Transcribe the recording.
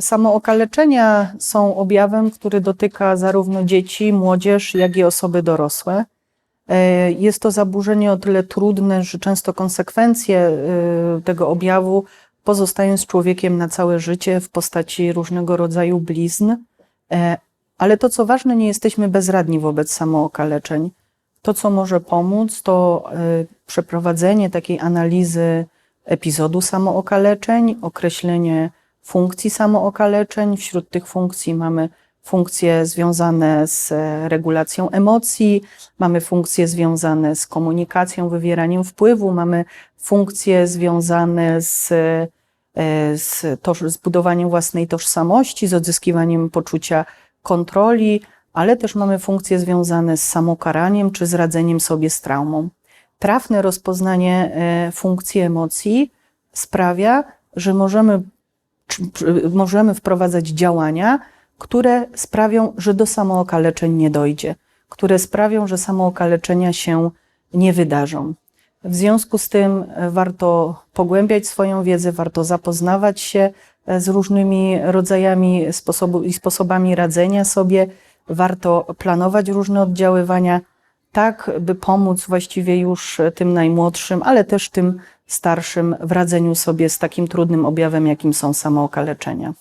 Samookaleczenia są objawem, który dotyka zarówno dzieci, młodzież, jak i osoby dorosłe. E, Jest to zaburzenie o tyle trudne, że często konsekwencje e, tego objawu pozostają z człowiekiem na całe życie w postaci różnego rodzaju blizn. E, Ale to, co ważne, nie jesteśmy bezradni wobec samookaleczeń. To, co może pomóc, to przeprowadzenie takiej analizy epizodu samookaleczeń, określenie funkcji samookaleczeń. Wśród tych funkcji mamy funkcje związane z e, regulacją emocji, mamy funkcje związane z komunikacją, wywieraniem wpływu, mamy funkcje związane z, e, z, toż, z budowaniem własnej tożsamości, z odzyskiwaniem poczucia kontroli, ale też mamy funkcje związane z samokaraniem czy z radzeniem sobie z traumą. Trafne rozpoznanie e, funkcji emocji sprawia, że możemy, możemy wprowadzać działania, które sprawią, że do samookaleczeń nie dojdzie, które sprawią, że samookaleczenia się nie wydarzą. W związku z tym e, warto pogłębiać swoją wiedzę, warto zapoznawać się e, z różnymi rodzajami sposobu, i sposobami radzenia sobie, warto planować różne oddziaływania, tak by pomóc właściwie już e, tym najmłodszym, ale też tym starszym w radzeniu sobie z takim trudnym objawem, jakim są samookaleczenia.